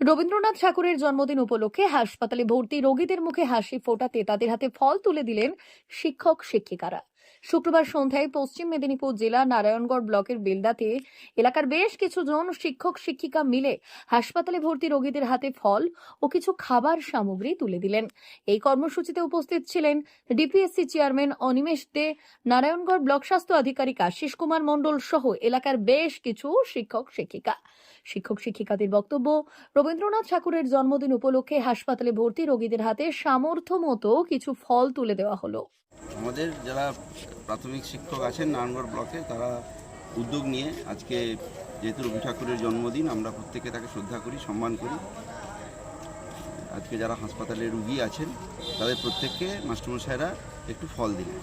রবীন্দ্রনাথ ঠাকুরের জন্মদিন উপলক্ষে হাসপাতালে ভর্তি রোগীদের মুখে হাসি ফোটাতে তাদের হাতে ফল তুলে দিলেন শিক্ষক শিক্ষিকারা শুক্রবার সন্ধ্যায় পশ্চিম মেদিনীপুর জেলা নারায়ণগড় ব্লকের বেলদাতে এলাকার বেশ কিছু জন শিক্ষক, শিক্ষিকা মিলে হাসপাতালে ভর্তি রোগীদের হাতে ফল ও কিছু খাবার সামগ্রী তুলে দিলেন। এই কর্মসূচিতে উপস্থিত ছিলেন DPSC chairman Animesh Dey, Narayangarh block স্বাস্থ্য আধিকারিক আশিস কুমার মণ্ডল সহ এলাকার বেশ কিছু শিক্ষক, শিক্ষিকা। শিক্ষক, শিক্ষিকাদের বক্তব্য, রবীন্দ্রনাথ ঠাকুরের জন্মদিন উপলক্ষে হাসপাতালে ভর্তি রোগীদের হাতে সামর্থ্য মতো কিছু ফল তুলে দেওয়া হলো। আমাদের যারা প্রাথমিক শিক্ষক আছেন নারায়ণগড় ব্লকে, তারা উদ্যোগ নিয়ে আজকে যেহেতু রবি ঠাকুরের জন্মদিন, আমরা প্রত্যেকে তাকে শ্রদ্ধা করি, সম্মান করি। আজকে যারা হাসপাতালে রুগী আছেন, তাদের প্রত্যেককে মাস্টারমশাইরা একটু ফল দিলেন।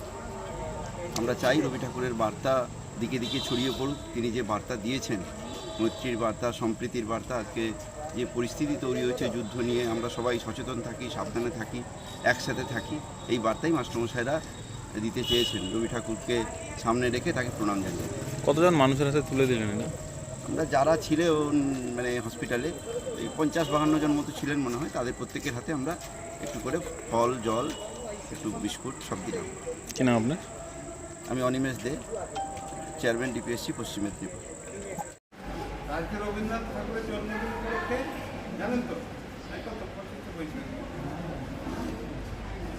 আমরা চাই রবি ঠাকুরের বার্তা দিকে দিকে ছড়িয়ে পড়ুক। তিনি যে বার্তা দিয়েছেন, মৈত্রীর বার্তা, সম্প্রীতির বার্তা, আজকে যে পরিস্থিতি তৈরি হয়েছে, যুদ্ধ নিয়ে আমরা সবাই সচেতন থাকি, সাবধানে থাকি, একসাথে থাকি, এই বার্তাই মাস্টারমশাইরা দিতে চেয়েছেন রবি ঠাকুরকে সামনে রেখে তাকে প্রণাম জানিয়ে কতজন মানুষের হাতে তুলে দিলেন এটা? আমরা যারা ছিলেন মানে হসপিটালে এই পঞ্চাশ বাহান্ন জন মতো ছিলেন মনে হয় তাদের প্রত্যেকের হাতে আমরা একটু করে ফল জল একটু বিস্কুট সব দিলাম। কি নাম আপনার? আমি অনিমেষ দে চেয়ারম্যান ডিপিএসসি পশ্চিম মেদিনীপুর। আজকে রবীন্দ্রনাথ ঠাকুরের জন্মদিন উপলক্ষে জানেন তো?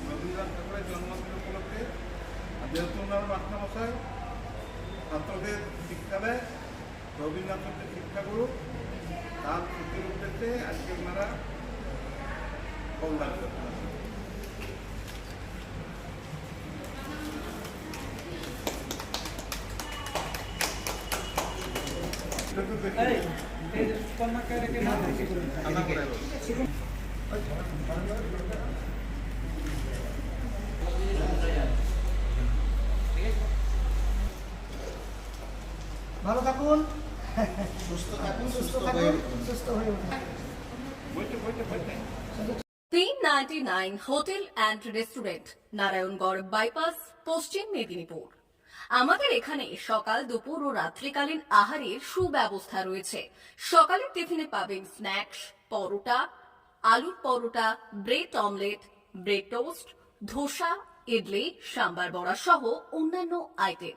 রবীন্দ্রনাথ ঠাকুরের জন্মদিন যেহেতু ওনার মাস্টারমশাই ছাত্রদের শিক্ষা দেয় রবীন্দ্রনাথ হচ্ছে শিক্ষাগুরু তার স্মৃতির উদ্দেশ্যে আজকে ওনারা কল্যাণ করতে ভালো থাকুন। সুস্থ থাকুন সুস্থ থাকুন সুস্থ হয়ে উঠুন। বইতে বইতে বইতে তিন ninety nine hotel and restaurant Narayangarh bypass পশ্চিম মেদিনীপুর আমাদের এখানে সকাল দুপুর ও রাত্রিকালীন আহারের সুব্যবস্থা রয়েছে। সকালের টিফিনে পাবেন স্ন্যাক্স পরোটা আলুর paratha bread omelette bread toast dosa idli sambar vada সহ অন্যান্য আইটেম।